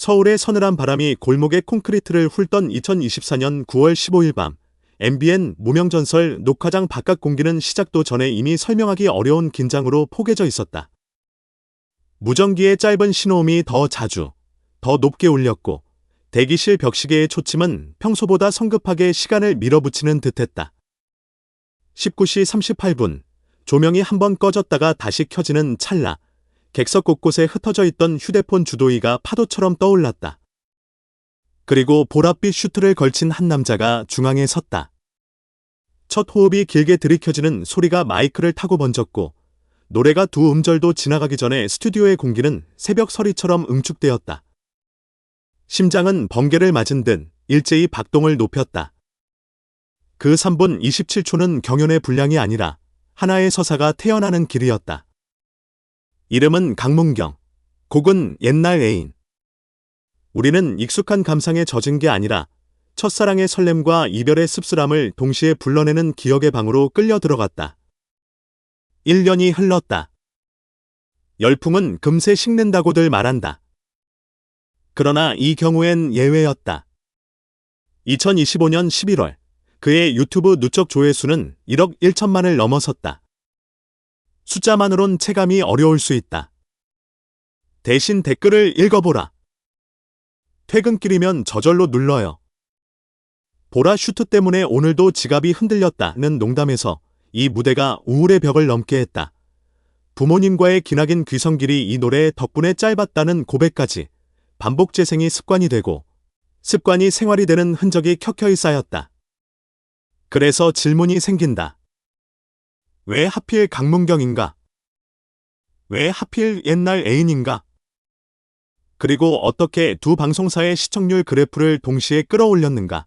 서울의 서늘한 바람이 골목의 콘크리트를 훑던 2024년 9월 15일 밤 MBN 무명전설 녹화장 바깥 공기는 시작도 전에 이미 설명하기 어려운 긴장으로 포개져 있었다. 무전기의 짧은 신호음이 더 자주, 더 높게 울렸고 대기실 벽시계의 초침은 평소보다 성급하게 시간을 밀어붙이는 듯했다. 19시 38분, 조명이 한 번 꺼졌다가 다시 켜지는 찰나, 객석 곳곳에 흩어져 있던 휴대폰 주도위가 파도처럼 떠올랐다. 그리고 보랏빛 슈트를 걸친 한 남자가 중앙에 섰다. 첫 호흡이 길게 들이켜지는 소리가 마이크를 타고 번졌고, 노래가 두 음절도 지나가기 전에 스튜디오의 공기는 새벽 서리처럼 응축되었다. 심장은 번개를 맞은 듯 일제히 박동을 높였다. 그 3분 27초는 경연의 분량이 아니라 하나의 서사가 태어나는 길이었다. 이름은 강문경. 곡은 옛날 애인. 우리는 익숙한 감상에 젖은 게 아니라 첫사랑의 설렘과 이별의 씁쓸함을 동시에 불러내는 기억의 방으로 끌려 들어갔다. 1년이 흘렀다. 열풍은 금세 식는다고들 말한다. 그러나 이 경우엔 예외였다. 2025년 11월 그의 유튜브 누적 조회수는 1억 1천만을 넘어섰다. 숫자만으론 체감이 어려울 수 있다. 대신 댓글을 읽어보라. 퇴근길이면 저절로 눌러요. 보라 슈트 때문에 오늘도 지갑이 흔들렸다는 농담에서 이 무대가 우울의 벽을 넘게 했다. 부모님과의 기나긴 귀성길이 이 노래 덕분에 짧았다는 고백까지 반복 재생이 습관이 되고 습관이 생활이 되는 흔적이 켜켜이 쌓였다. 그래서 질문이 생긴다. 왜 하필 강문경인가? 왜 하필 옛날 애인인가? 그리고 어떻게 두 방송사의 시청률 그래프를 동시에 끌어올렸는가?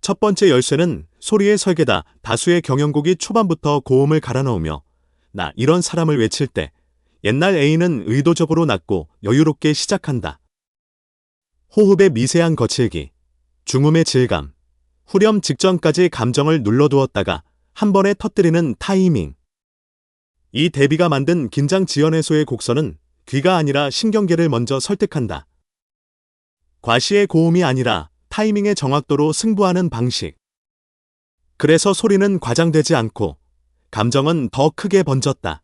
첫 번째 열쇠는 소리의 설계다. 다수의 경연곡이 초반부터 고음을 갈아 넣으며 나 이런 사람을 외칠 때 옛날 애인은 의도적으로 낮고 여유롭게 시작한다. 호흡의 미세한 거칠기, 중음의 질감, 후렴 직전까지 감정을 눌러두었다가 한 번에 터뜨리는 타이밍. 이 대비가 만든 긴장 지연 해소의 곡선은 귀가 아니라 신경계를 먼저 설득한다. 과시의 고음이 아니라 타이밍의 정확도로 승부하는 방식. 그래서 소리는 과장되지 않고 감정은 더 크게 번졌다.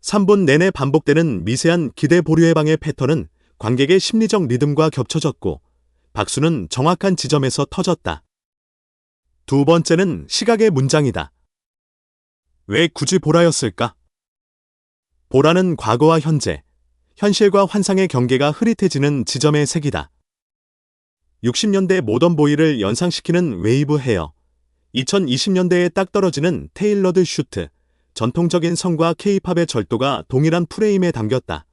3분 내내 반복되는 미세한 기대 보류 해방의 패턴은 관객의 심리적 리듬과 겹쳐졌고 박수는 정확한 지점에서 터졌다. 두 번째는 시각의 문장이다. 왜 굳이 보라였을까? 보라는 과거와 현재, 현실과 환상의 경계가 흐릿해지는 지점의 색이다. 60년대 모던 보이를 연상시키는 웨이브 헤어, 2020년대에 딱 떨어지는 테일러드 슈트, 전통적인 성과 케이팝의 절도가 동일한 프레임에 담겼다.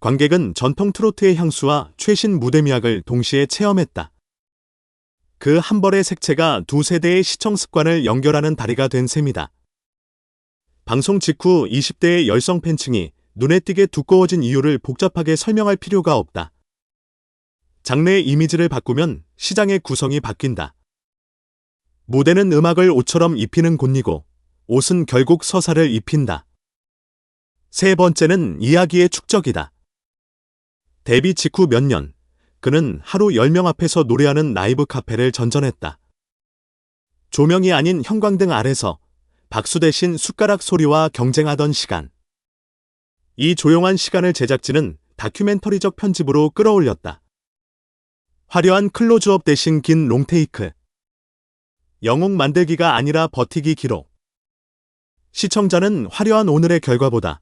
관객은 전통 트로트의 향수와 최신 무대 미학을 동시에 체험했다. 그 한 벌의 색채가 두 세대의 시청 습관을 연결하는 다리가 된 셈이다. 방송 직후 20대의 열성 팬층이 눈에 띄게 두꺼워진 이유를 복잡하게 설명할 필요가 없다. 장르의 이미지를 바꾸면 시장의 구성이 바뀐다. 무대는 음악을 옷처럼 입히는 곳이고 옷은 결국 서사를 입힌다. 세 번째는 이야기의 축적이다. 데뷔 직후 몇 년, 그는 하루 10명 앞에서 노래하는 라이브 카페를 전전했다. 조명이 아닌 형광등 아래서 박수 대신 숟가락 소리와 경쟁하던 시간. 이 조용한 시간을 제작진은 다큐멘터리적 편집으로 끌어올렸다. 화려한 클로즈업 대신 긴 롱테이크. 영웅 만들기가 아니라 버티기 기록. 시청자는 화려한 오늘의 결과보다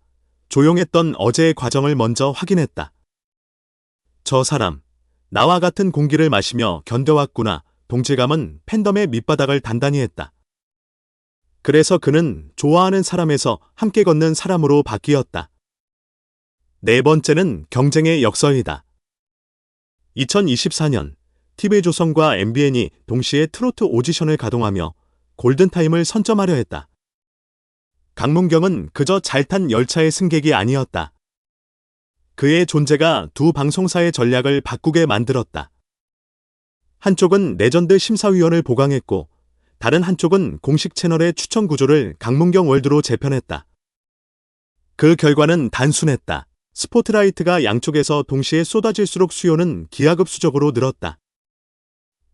조용했던 어제의 과정을 먼저 확인했다. 저 사람, 나와 같은 공기를 마시며 견뎌왔구나. 동질감은 팬덤의 밑바닥을 단단히 했다. 그래서 그는 좋아하는 사람에서 함께 걷는 사람으로 바뀌었다. 네 번째는 경쟁의 역설이다. 2024년 TV조선과 MBN이 동시에 트로트 오디션을 가동하며 골든타임을 선점하려 했다. 강문경은 그저 잘 탄 열차의 승객이 아니었다. 그의 존재가 두 방송사의 전략을 바꾸게 만들었다. 한쪽은 레전드 심사위원을 보강했고 다른 한쪽은 공식 채널의 추천 구조를 강문경 월드로 재편했다. 그 결과는 단순했다. 스포트라이트가 양쪽에서 동시에 쏟아질수록 수요는 기하급수적으로 늘었다.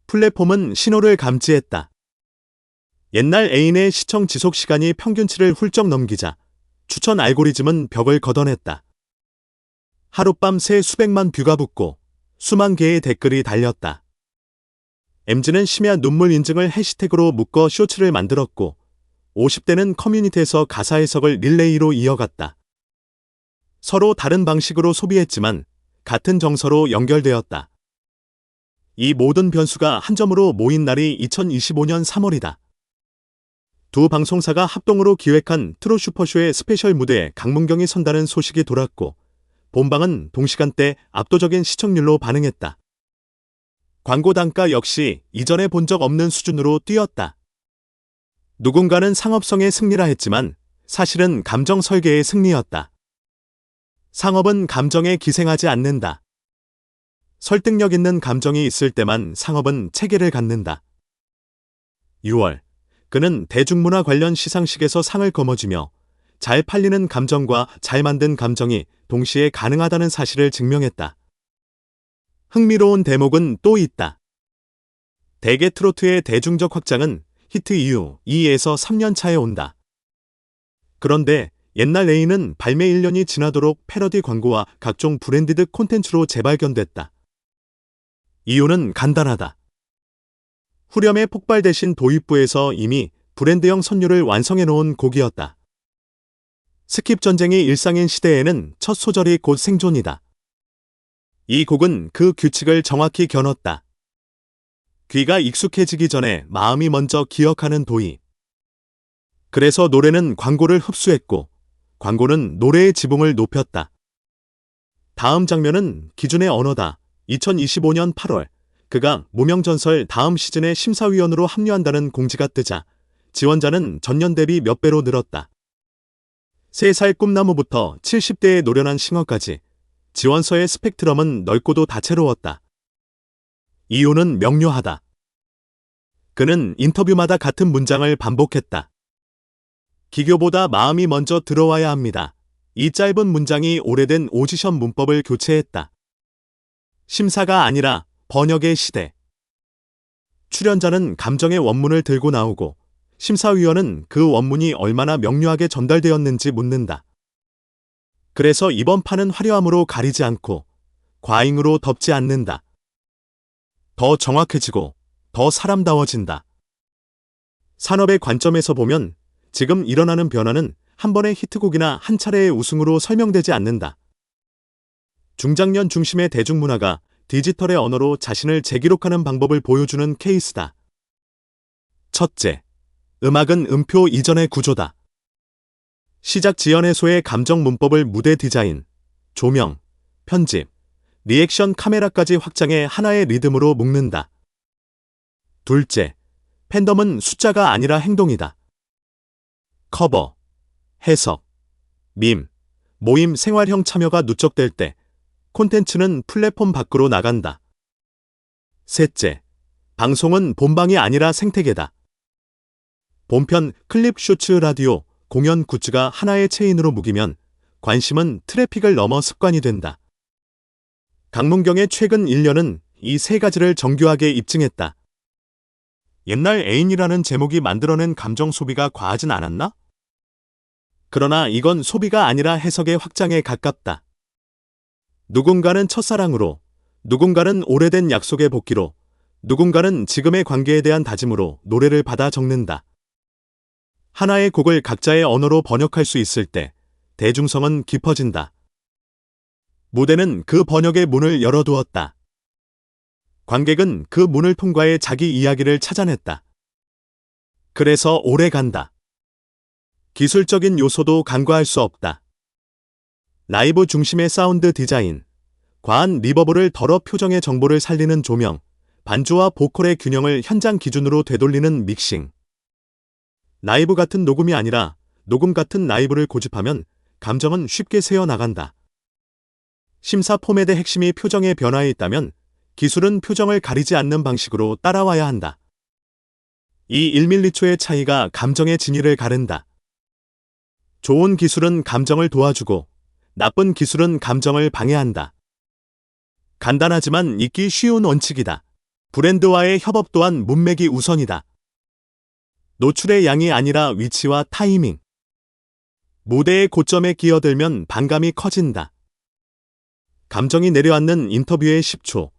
플랫폼은 신호를 감지했다. 옛날 애인의 시청 지속 시간이 평균치를 훌쩍 넘기자 추천 알고리즘은 벽을 걷어냈다. 하룻밤 새 수백만 뷰가 붙고 수만 개의 댓글이 달렸다. MZ는 심야 눈물 인증을 해시태그로 묶어 쇼츠를 만들었고 50대는 커뮤니티에서 가사 해석을 릴레이로 이어갔다. 서로 다른 방식으로 소비했지만 같은 정서로 연결되었다. 이 모든 변수가 한 점으로 모인 날이 2025년 3월이다. 두 방송사가 합동으로 기획한 트롯 슈퍼쇼의 스페셜 무대에 강문경이 선다는 소식이 돌았고 본방은 동시간대 압도적인 시청률로 반응했다. 광고 단가 역시 이전에 본 적 없는 수준으로 뛰었다. 누군가는 상업성의 승리라 했지만 사실은 감정 설계의 승리였다. 상업은 감정에 기생하지 않는다. 설득력 있는 감정이 있을 때만 상업은 체계를 갖는다. 6월, 그는 대중문화 관련 시상식에서 상을 거머쥐며 잘 팔리는 감정과 잘 만든 감정이 동시에 가능하다는 사실을 증명했다. 흥미로운 대목은 또 있다. 대개 트로트의 대중적 확장은 히트 이후 2에서 3년 차에 온다. 그런데 옛날 A는 발매 1년이 지나도록 패러디 광고와 각종 브랜디드 콘텐츠로 재발견됐다. 이유는 간단하다. 후렴의 폭발 대신 도입부에서 이미 브랜드형 선율을 완성해 놓은 곡이었다. 스킵 전쟁이 일상인 시대에는 첫 소절이 곧 생존이다. 이 곡은 그 규칙을 정확히 겨눴다. 귀가 익숙해지기 전에 마음이 먼저 기억하는 도입. 그래서 노래는 광고를 흡수했고, 광고는 노래의 지붕을 높였다. 다음 장면은 기준의 언어다. 2025년 8월, 그가 무명전설 다음 시즌의 심사위원으로 합류한다는 공지가 뜨자, 지원자는 전년 대비 몇 배로 늘었다. 3살 꿈나무부터 70대의 노련한 싱어까지 지원서의 스펙트럼은 넓고도 다채로웠다. 이유는 명료하다. 그는 인터뷰마다 같은 문장을 반복했다. 기교보다 마음이 먼저 들어와야 합니다. 이 짧은 문장이 오래된 오지션 문법을 교체했다. 심사가 아니라 번역의 시대. 출연자는 감정의 원문을 들고 나오고 심사위원은 그 원문이 얼마나 명료하게 전달되었는지 묻는다. 그래서 이번 판은 화려함으로 가리지 않고 과잉으로 덮지 않는다. 더 정확해지고 더 사람다워진다. 산업의 관점에서 보면 지금 일어나는 변화는 한 번의 히트곡이나 한 차례의 우승으로 설명되지 않는다. 중장년 중심의 대중문화가 디지털의 언어로 자신을 재기록하는 방법을 보여주는 케이스다. 첫째, 음악은 음표 이전의 구조다. 시작 지연 해소의 감정 문법을 무대 디자인, 조명, 편집, 리액션 카메라까지 확장해 하나의 리듬으로 묶는다. 둘째, 팬덤은 숫자가 아니라 행동이다. 커버, 해석, 밈, 모임 생활형 참여가 누적될 때 콘텐츠는 플랫폼 밖으로 나간다. 셋째, 방송은 본방이 아니라 생태계다. 본편, 클립, 쇼츠, 라디오, 공연 굿즈가 하나의 체인으로 묶이면 관심은 트래픽을 넘어 습관이 된다. 강문경의 최근 1년은 이 세 가지를 정교하게 입증했다. 옛날 애인이라는 제목이 만들어낸 감정 소비가 과하진 않았나? 그러나 이건 소비가 아니라 해석의 확장에 가깝다. 누군가는 첫사랑으로, 누군가는 오래된 약속의 복귀로, 누군가는 지금의 관계에 대한 다짐으로 노래를 받아 적는다. 하나의 곡을 각자의 언어로 번역할 수 있을 때 대중성은 깊어진다. 무대는 그 번역의 문을 열어두었다. 관객은 그 문을 통과해 자기 이야기를 찾아냈다. 그래서 오래 간다. 기술적인 요소도 간과할 수 없다. 라이브 중심의 사운드 디자인, 과한 리버브를 덜어 표정의 정보를 살리는 조명, 반주와 보컬의 균형을 현장 기준으로 되돌리는 믹싱. 라이브 같은 녹음이 아니라 녹음 같은 라이브를 고집하면 감정은 쉽게 새어나간다. 심사 포맷의 핵심이 표정의 변화에 있다면 기술은 표정을 가리지 않는 방식으로 따라와야 한다. 이 1밀리초의 차이가 감정의 진위를 가른다. 좋은 기술은 감정을 도와주고 나쁜 기술은 감정을 방해한다. 간단하지만 잊기 쉬운 원칙이다. 브랜드와의 협업 또한 문맥이 우선이다. 노출의 양이 아니라 위치와 타이밍. 무대의 고점에 끼어들면 반감이 커진다. 감정이 내려앉는 인터뷰의 10초,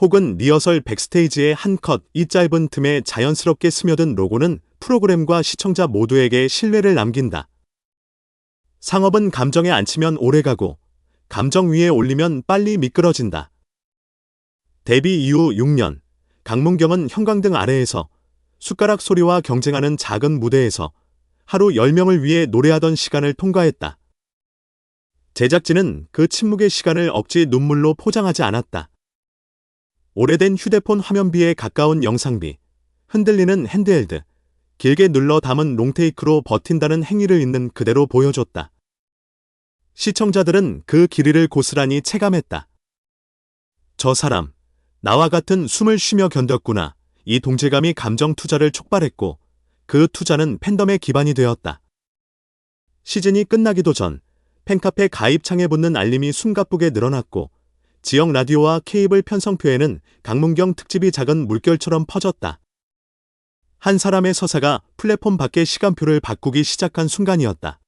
혹은 리허설 백스테이지의 한 컷, 이 짧은 틈에 자연스럽게 스며든 로고는 프로그램과 시청자 모두에게 신뢰를 남긴다. 상업은 감정에 안 치면 오래가고, 감정 위에 올리면 빨리 미끄러진다. 데뷔 이후 6년, 강문경은 형광등 아래에서 숟가락 소리와 경쟁하는 작은 무대에서 하루 10명을 위해 노래하던 시간을 통과했다. 제작진은 그 침묵의 시간을 억지 눈물로 포장하지 않았다. 오래된 휴대폰 화면비에 가까운 영상비, 흔들리는 핸드헬드, 길게 눌러 담은 롱테이크로 버틴다는 행위를 있는 그대로 보여줬다. 시청자들은 그 길이를 고스란히 체감했다. 저 사람, 나와 같은 숨을 쉬며 견뎠구나. 이 동질감이 감정 투자를 촉발했고, 그 투자는 팬덤의 기반이 되었다. 시즌이 끝나기도 전, 팬카페 가입창에 붙는 알림이 숨가쁘게 늘어났고, 지역 라디오와 케이블 편성표에는 강문경 특집이 작은 물결처럼 퍼졌다. 한 사람의 서사가 플랫폼 밖의 시간표를 바꾸기 시작한 순간이었다.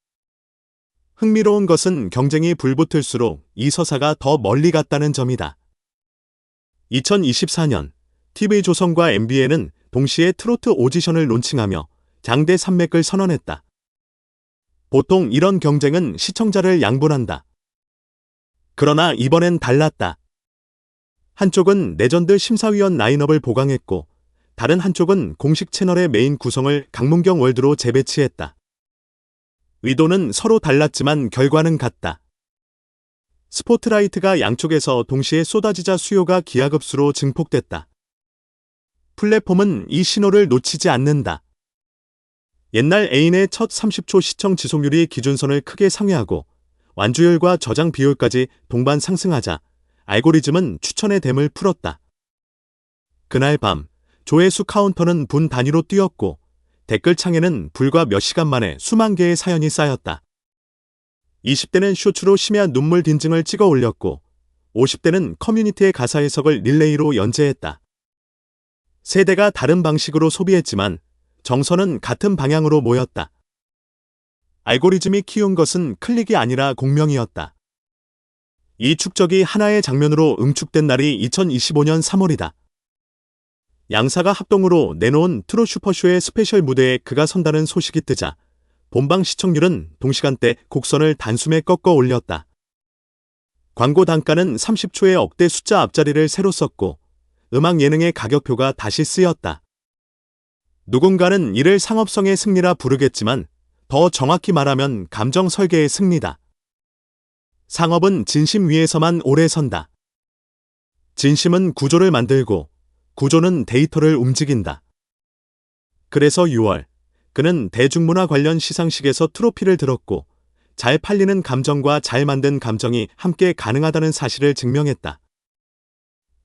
흥미로운 것은 경쟁이 불붙을수록 이 서사가 더 멀리 갔다는 점이다. 2024년 TV조선과 MBN은 동시에 트로트 오디션을 론칭하며 장대 산맥을 선언했다. 보통 이런 경쟁은 시청자를 양분한다. 그러나 이번엔 달랐다. 한쪽은 레전드 심사위원 라인업을 보강했고, 다른 한쪽은 공식 채널의 메인 구성을 강문경 월드로 재배치했다. 의도는 서로 달랐지만 결과는 같다. 스포트라이트가 양쪽에서 동시에 쏟아지자 수요가 기하급수로 증폭됐다. 플랫폼은 이 신호를 놓치지 않는다. 옛날 애인의 첫 30초 시청 지속률이 기준선을 크게 상회하고 완주율과 저장 비율까지 동반 상승하자 알고리즘은 추천의 댐을 풀었다. 그날 밤 조회수 카운터는 분 단위로 뛰었고 댓글창에는 불과 몇 시간 만에 수만 개의 사연이 쌓였다. 20대는 쇼츠로 심야 눈물 딘증을 찍어 올렸고 50대는 커뮤니티의 가사 해석을 릴레이로 연재했다. 세대가 다른 방식으로 소비했지만 정서는 같은 방향으로 모였다. 알고리즘이 키운 것은 클릭이 아니라 공명이었다. 이 축적이 하나의 장면으로 응축된 날이 2025년 3월이다. 양사가 합동으로 내놓은 트롯 슈퍼쇼의 스페셜 무대에 그가 선다는 소식이 뜨자 본방 시청률은 동시간대 곡선을 단숨에 꺾어 올렸다. 광고 단가는 30초의 억대 숫자 앞자리를 새로 썼고 음악 예능의 가격표가 다시 쓰였다. 누군가는 이를 상업성의 승리라 부르겠지만 더 정확히 말하면 감정 설계의 승리다. 상업은 진심 위에서만 오래 선다. 진심은 구조를 만들고 구조는 데이터를 움직인다. 그래서 6월, 그는 대중문화 관련 시상식에서 트로피를 들었고 잘 팔리는 감정과 잘 만든 감정이 함께 가능하다는 사실을 증명했다.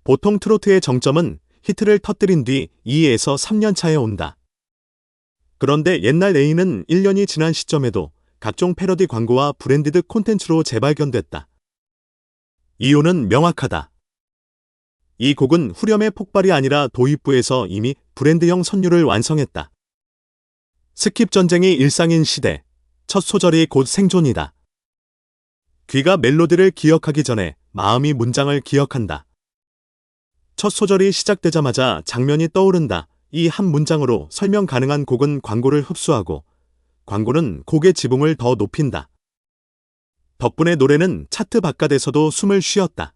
보통 트로트의 정점은 히트를 터뜨린 뒤 2에서 3년 차에 온다. 그런데 옛날 A는 1년이 지난 시점에도 각종 패러디 광고와 브랜디드 콘텐츠로 재발견됐다. 이유는 명확하다. 이 곡은 후렴의 폭발이 아니라 도입부에서 이미 브랜드형 선율을 완성했다. 스킵 전쟁이 일상인 시대, 첫 소절이 곧 생존이다. 귀가 멜로디를 기억하기 전에 마음이 문장을 기억한다. 첫 소절이 시작되자마자 장면이 떠오른다. 이 한 문장으로 설명 가능한 곡은 광고를 흡수하고 광고는 곡의 지붕을 더 높인다. 덕분에 노래는 차트 바깥에서도 숨을 쉬었다.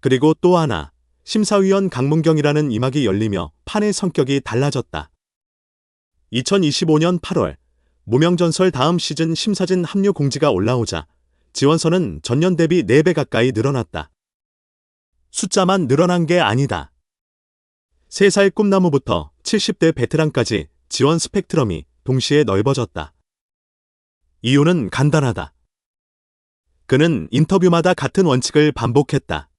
그리고 또 하나, 심사위원 강문경이라는 이막이 열리며 판의 성격이 달라졌다. 2025년 8월, 무명전설 다음 시즌 심사진 합류 공지가 올라오자 지원서는 전년 대비 4배 가까이 늘어났다. 숫자만 늘어난 게 아니다. 3살 꿈나무부터 70대 베테랑까지 지원 스펙트럼이 동시에 넓어졌다. 이유는 간단하다. 그는 인터뷰마다 같은 원칙을 반복했다.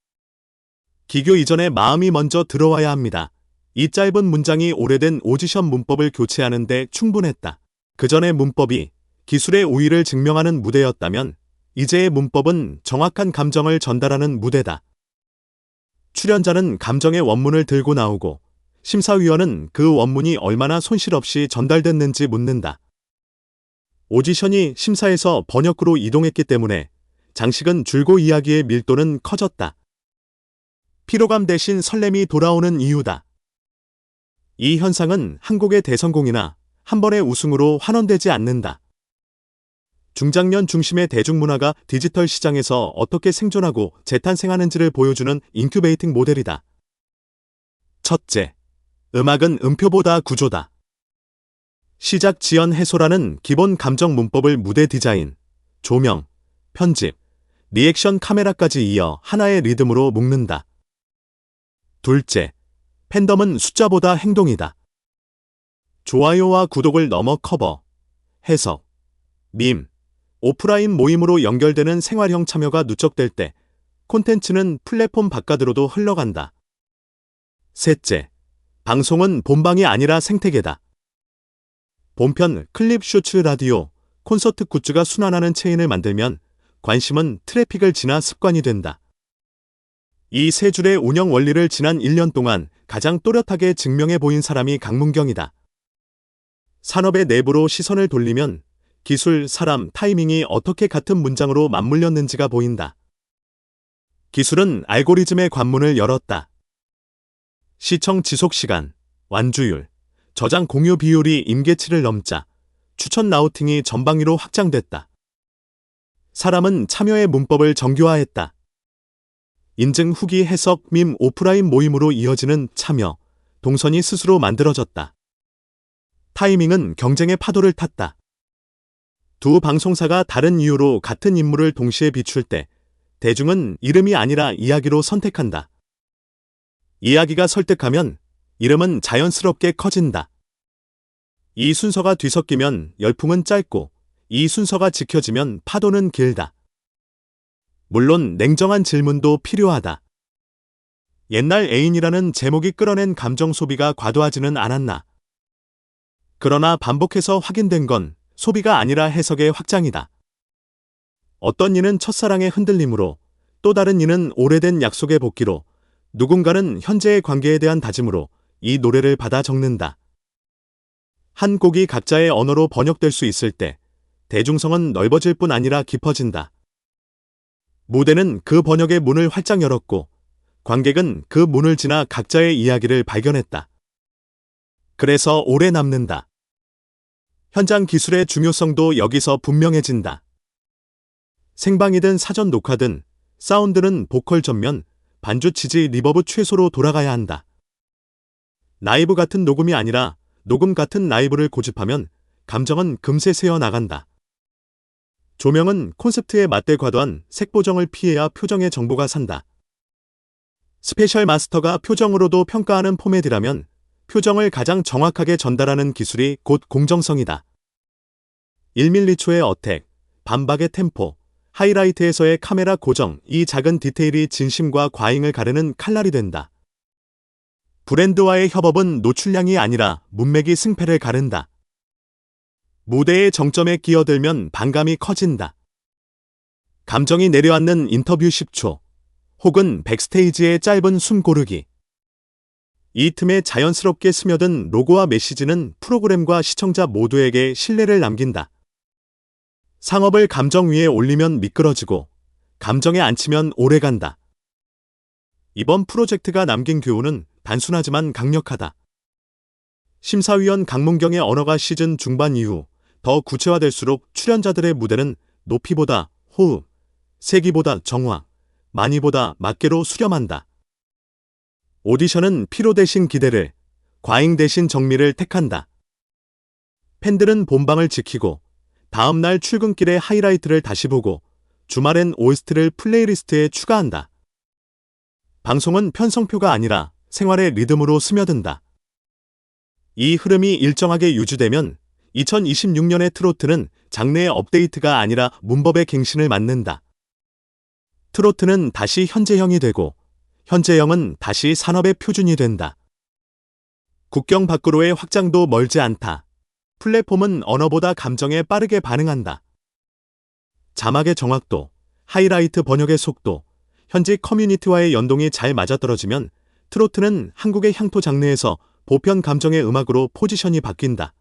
기교 이전에 마음이 먼저 들어와야 합니다. 이 짧은 문장이 오래된 오디션 문법을 교체하는데 충분했다. 그 전의 문법이 기술의 우위를 증명하는 무대였다면 이제의 문법은 정확한 감정을 전달하는 무대다. 출연자는 감정의 원문을 들고 나오고 심사위원은 그 원문이 얼마나 손실 없이 전달됐는지 묻는다. 오디션이 심사에서 번역으로 이동했기 때문에 장식은 줄고 이야기의 밀도는 커졌다. 피로감 대신 설렘이 돌아오는 이유다. 이 현상은 한국의 대성공이나 한 번의 우승으로 환원되지 않는다. 중장년 중심의 대중문화가 디지털 시장에서 어떻게 생존하고 재탄생하는지를 보여주는 인큐베이팅 모델이다. 첫째, 음악은 음표보다 구조다. 시작 지연 해소라는 기본 감정 문법을 무대 디자인, 조명, 편집, 리액션 카메라까지 이어 하나의 리듬으로 묶는다. 둘째, 팬덤은 숫자보다 행동이다. 좋아요와 구독을 넘어 커버, 해석, 밈, 오프라인 모임으로 연결되는 생활형 참여가 누적될 때 콘텐츠는 플랫폼 바깥으로도 흘러간다. 셋째, 방송은 본방이 아니라 생태계다. 본편, 클립, 쇼츠, 라디오, 콘서트 굿즈가 순환하는 체인을 만들면 관심은 트래픽을 지나 습관이 된다. 이 세 줄의 운영 원리를 지난 1년 동안 가장 또렷하게 증명해 보인 사람이 강문경이다. 산업의 내부로 시선을 돌리면 기술, 사람, 타이밍이 어떻게 같은 문장으로 맞물렸는지가 보인다. 기술은 알고리즘의 관문을 열었다. 시청 지속 시간, 완주율, 저장 공유 비율이 임계치를 넘자 추천 라우팅이 전방위로 확장됐다. 사람은 참여의 문법을 정교화했다. 인증 후기 해석 밈 오프라인 모임으로 이어지는 참여, 동선이 스스로 만들어졌다. 타이밍은 경쟁의 파도를 탔다. 두 방송사가 다른 이유로 같은 인물을 동시에 비출 때 대중은 이름이 아니라 이야기로 선택한다. 이야기가 설득하면 이름은 자연스럽게 커진다. 이 순서가 뒤섞이면 열풍은 짧고 이 순서가 지켜지면 파도는 길다. 물론 냉정한 질문도 필요하다. 옛날 애인이라는 제목이 끌어낸 감정 소비가 과도하지는 않았나. 그러나 반복해서 확인된 건 소비가 아니라 해석의 확장이다. 어떤 이는 첫사랑의 흔들림으로, 또 다른 이는 오래된 약속의 복귀로, 누군가는 현재의 관계에 대한 다짐으로 이 노래를 받아 적는다. 한 곡이 각자의 언어로 번역될 수 있을 때 대중성은 넓어질 뿐 아니라 깊어진다. 무대는 그 번역의 문을 활짝 열었고 관객은 그 문을 지나 각자의 이야기를 발견했다. 그래서 오래 남는다. 현장 기술의 중요성도 여기서 분명해진다. 생방이든 사전 녹화든 사운드는 보컬 전면, 반주 치지 리버브 최소로 돌아가야 한다. 라이브 같은 녹음이 아니라 녹음 같은 라이브를 고집하면 감정은 금세 새어 나간다. 조명은 콘셉트에 맞대 과도한 색 보정을 피해야 표정의 정보가 산다. 스페셜 마스터가 표정으로도 평가하는 포맷이라면 표정을 가장 정확하게 전달하는 기술이 곧 공정성이다. 1밀리초의 어택, 반박의 템포, 하이라이트에서의 카메라 고정, 이 작은 디테일이 진심과 과잉을 가르는 칼날이 된다. 브랜드와의 협업은 노출량이 아니라 문맥이 승패를 가른다. 무대의 정점에 끼어들면 반감이 커진다. 감정이 내려앉는 인터뷰 10초, 혹은 백스테이지의 짧은 숨 고르기. 이 틈에 자연스럽게 스며든 로고와 메시지는 프로그램과 시청자 모두에게 신뢰를 남긴다. 상업을 감정 위에 올리면 미끄러지고, 감정에 앉히면 오래간다. 이번 프로젝트가 남긴 교훈은 단순하지만 강력하다. 심사위원 강문경의 언어가 시즌 중반 이후 더 구체화될수록 출연자들의 무대는 높이보다 호흡, 세기보다 정화, 많이보다 맞게로 수렴한다. 오디션은 피로 대신 기대를, 과잉 대신 정리를 택한다. 팬들은 본방을 지키고 다음 날 출근길에 하이라이트를 다시 보고 주말엔 OST를 플레이리스트에 추가한다. 방송은 편성표가 아니라 생활의 리듬으로 스며든다. 이 흐름이 일정하게 유지되면 2026년의 트로트는 장르의 업데이트가 아니라 문법의 갱신을 맞는다. 트로트는 다시 현재형이 되고 현재형은 다시 산업의 표준이 된다. 국경 밖으로의 확장도 멀지 않다. 플랫폼은 언어보다 감정에 빠르게 반응한다. 자막의 정확도, 하이라이트 번역의 속도, 현지 커뮤니티와의 연동이 잘 맞아떨어지면 트로트는 한국의 향토 장르에서 보편 감정의 음악으로 포지션이 바뀐다.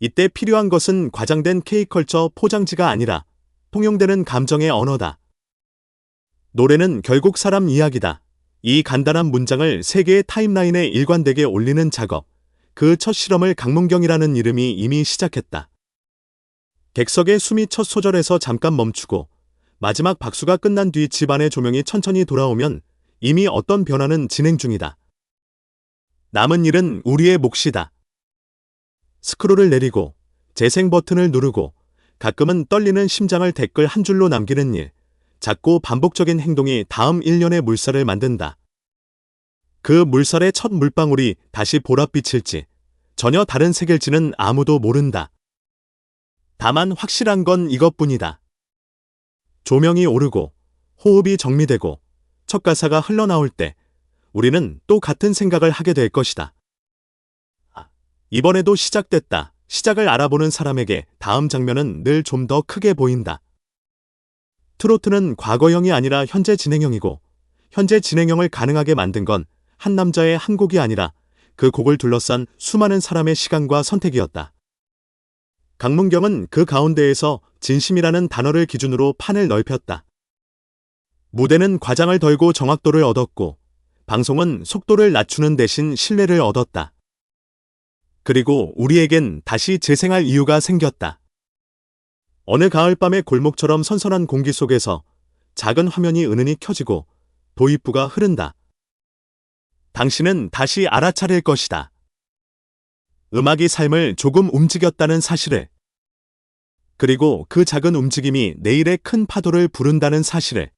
이때 필요한 것은 과장된 K컬처 포장지가 아니라 통용되는 감정의 언어다. 노래는 결국 사람 이야기다. 이 간단한 문장을 세계의 타임라인에 일관되게 올리는 작업. 그 첫 실험을 강문경이라는 이름이 이미 시작했다. 객석의 숨이 첫 소절에서 잠깐 멈추고 마지막 박수가 끝난 뒤 집안의 조명이 천천히 돌아오면 이미 어떤 변화는 진행 중이다. 남은 일은 우리의 몫이다. 스크롤을 내리고 재생 버튼을 누르고 가끔은 떨리는 심장을 댓글 한 줄로 남기는 일. 작고 반복적인 행동이 다음 1년의 물살을 만든다. 그 물살의 첫 물방울이 다시 보랏빛일지 전혀 다른 색일지는 아무도 모른다. 다만 확실한 건 이것뿐이다. 조명이 오르고 호흡이 정리되고 첫 가사가 흘러나올 때 우리는 또 같은 생각을 하게 될 것이다. 아, 이번에도 시작됐다. 시작을 알아보는 사람에게 다음 장면은 늘 좀 더 크게 보인다. 트로트는 과거형이 아니라 현재 진행형이고 현재 진행형을 가능하게 만든 건 한 남자의 한 곡이 아니라 그 곡을 둘러싼 수많은 사람의 시간과 선택이었다. 강문경은 그 가운데에서 진심이라는 단어를 기준으로 판을 넓혔다. 무대는 과장을 덜고 정확도를 얻었고 방송은 속도를 낮추는 대신 신뢰를 얻었다. 그리고 우리에겐 다시 재생할 이유가 생겼다. 어느 가을밤의 골목처럼 선선한 공기 속에서 작은 화면이 은은히 켜지고 도입부가 흐른다. 당신은 다시 알아차릴 것이다. 음악이 삶을 조금 움직였다는 사실을. 그리고 그 작은 움직임이 내일의 큰 파도를 부른다는 사실을.